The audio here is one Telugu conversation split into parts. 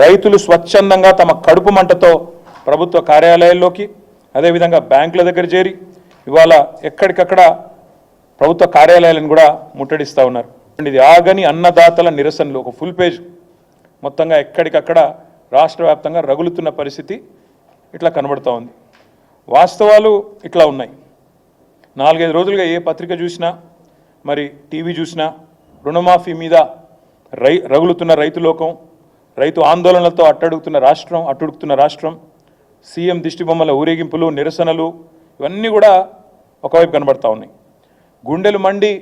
రైతులు స్వచ్ఛందంగా తమ కడుపు మంటతో ప్రభుత్వ కార్యాలయాల్లోకి అదేవిధంగా బ్యాంకుల దగ్గర చేరి ఇవాళ ఎక్కడికక్కడ ప్రభుత్వ కార్యాలయాలను కూడా ముట్టడిస్తూ ఉన్నారు. ఇది ఆగని అన్నదాతల నిరసనలు. ఒక ఫుల్ పేజ్ మొత్తంగా ఎక్కడికక్కడ రాష్ట్ర వ్యాప్తంగా రగులుతున్న పరిస్థితి ఇట్లా కనబడుతూ ఉంది. వాస్తవాలు ఇట్లా ఉన్నాయి. నాలుగైదు రోజులుగా ఏ పత్రిక చూసినా మరి టీవీ చూసినా రుణమాఫీ మీద రై రగులుతున్న రైతు లోకం రైతు ఆందోళనలతో అట్టడుగుతున్న రాష్ట్రం అట్టుడుకుతున్న రాష్ట్రం సీఎం దిష్టిబొమ్మల ఊరేగింపులు నిరసనలు ఇవన్నీ కూడా ఒకవైపు కనబడతా ఉన్నాయి. గుండెలు మండి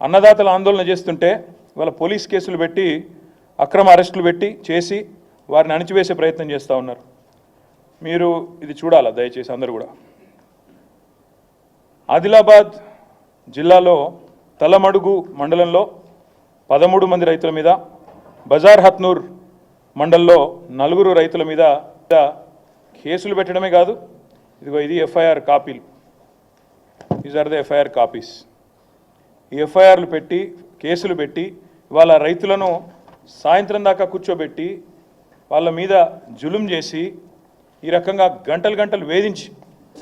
అన్నదాతలు ఆందోళన చేస్తుంటే వాళ్ళ పోలీస్ కేసులు పెట్టి అక్రమ అరెస్టులు పెట్టి చేసి వారిని అణిచివేసే ప్రయత్నం చేస్తూ ఉన్నారు. మీరు ఇది చూడాలా దయచేసి అందరూ కూడా? ఆదిలాబాద్ జిల్లాలో తలమడుగు మండలంలో పదమూడు మంది రైతుల మీద బజార్ హత్నూర్ మండల్లో నలుగురు రైతుల మీద కేసులు పెట్టడమే కాదు ఇదిగో ఇది ఎఫ్ఐఆర్ కాపీలు. These are the FIR copies. ఈ ఎఫ్ఐఆర్లు పెట్టి కేసులు పెట్టి ఇవాళ రైతులను సాయంత్రం దాకా కూర్చోబెట్టి వాళ్ళ మీద జులుం చేసి ఈ రకంగా గంటలు గంటలు వేధించి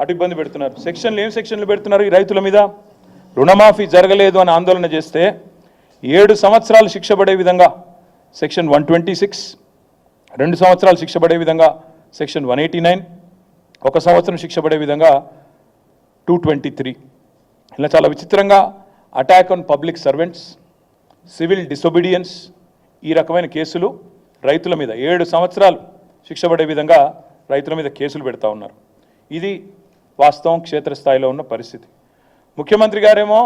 అటు ఇబ్బంది పెడుతున్నారు. సెక్షన్లు ఏం సెక్షన్లు పెడుతున్నారు ఈ రైతుల మీద? రుణమాఫీ జరగలేదు అని ఆందోళన చేస్తే ఏడు సంవత్సరాలు శిక్ష పడే విధంగా సెక్షన్ వన్ ట్వంటీ సిక్స్ రెండు సంవత్సరాలు శిక్ష పడే విధంగా సెక్షన్ వన్ ఎయిటీ నైన్ ఒక సంవత్సరం శిక్ష పడే విధంగా టూ ట్వంటీ త్రీ. ఇలా చాలా విచిత్రంగా attack on public servants civil disobedience ఈ రకమైన కేసులు రైతుల మీద ఏడు సంవత్సరాలు శిక్ష పడే విధంగా రైతుల మీద కేసులు పెడతా ఉన్నారు. ఇది వాస్తవం క్షేత్రస్థాయిలో ఉన్న పరిస్థితి. ముఖ్యమంత్రి గారేమో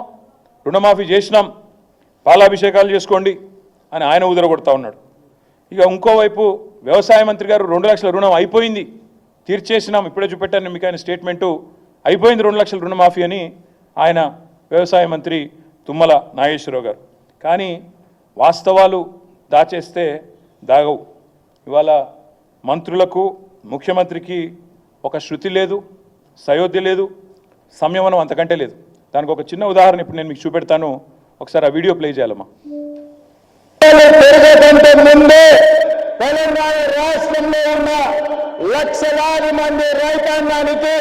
రుణమాఫీ చేసినాం పాలాభిషేకాలు చేసుకోండి అని ఆయన ఉదరగొడతా ఉన్నాడు. ఇక ఇంకోవైపు వ్యవసాయ మంత్రి గారు రెండు లక్షల రుణం అయిపోయింది. తీర్చేసినాం ఇప్పుడే చూపెట్టాను మీకు ఆయన స్టేట్మెంటు. అయిపోయింది రెండు లక్షల రుణమాఫీ అని ఆయన వ్యవసాయ మంత్రి తుమ్మల నాగేశ్వరరావు గారు. కానీ వాస్తవాలు దాచేస్తే దాగవు. ఇవాళ మంత్రులకు ముఖ్యమంత్రికి ఒక శృతి లేదు సయోధ్య లేదు సంయమనం అంతకంటే లేదు. దానికి ఒక చిన్న ఉదాహరణ ఇప్పుడు నేను మీకు చూపెడతాను. ఒకసారి ఆ వీడియో ప్లే చేయాలమ్మా. ముందే తెలంగాణ రాష్ట్రంలో ఉన్న లక్షలాది మంది రైతాంగానికి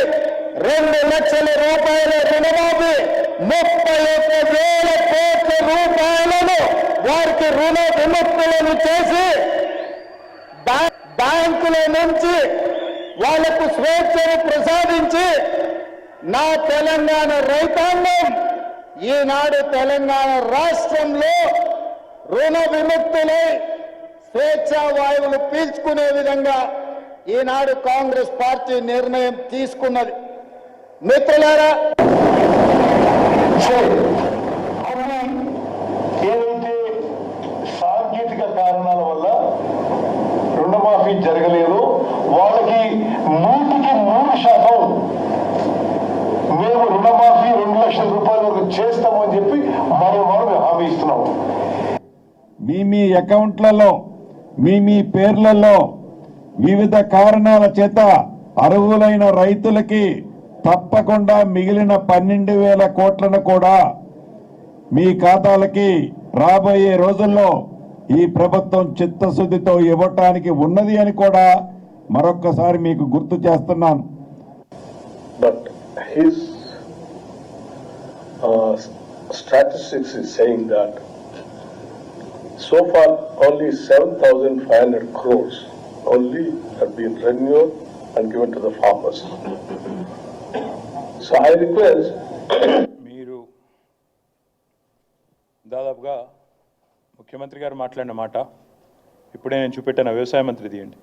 రెండు లక్షల రూపాయల రుణమాఫీ ముప్పై ఒక్క వేల కోట్ల రూపాయలను వారికి రుణ విముక్తులను చేసి బ్యాంకుల నుంచి వాళ్ళకు స్వేచ్ఛను ప్రసాదించి నా తెలంగాణ రైతాంగం ఈనాడు తెలంగాణ రాష్ట్రంలో రుణ విముక్తులై స్వేచ్ఛా వాయువులు పీల్చుకునే విధంగా ఈనాడు కాంగ్రెస్ పార్టీ నిర్ణయం తీసుకున్నది. మిత్రులారా ఏదైతే సాంకేతిక కారణాల వల్ల రుణమాఫీ జరగలేదు వాళ్ళకి నూటికి నూరు శాతం మేము రుణమాఫీ రెండు లక్షల రూపాయల వరకు చేస్తామని చెప్పి మరో మరో మేము హామీ ఇస్తున్నాము మీ మీ అకౌంట్లలో మీ మీ పేర్లలో వివిధ కారణాల చేత అర్హులైన రైతులకి తప్పకుండా మిగిలిన పన్నెండు వేల కోట్లను కూడా మీ ఖాతాలకి రాబోయే రోజుల్లో ఈ ప్రభుత్వం చిత్తశుద్ధితో ఇవ్వటానికి ఉన్నది అని కూడా మరొక్కసారి మీకు గుర్తు చేస్తున్నాను. Statistics his uh, statistics so far only 7,500 crores only have been renewed and given to the farmers. So I request మీరు దాదాపుగా ముఖ్యమంత్రి గారు మాట్లాడిన మాట ఇప్పుడే నేను చూపెట్టాను వ్యవసాయ మంత్రి తీయండి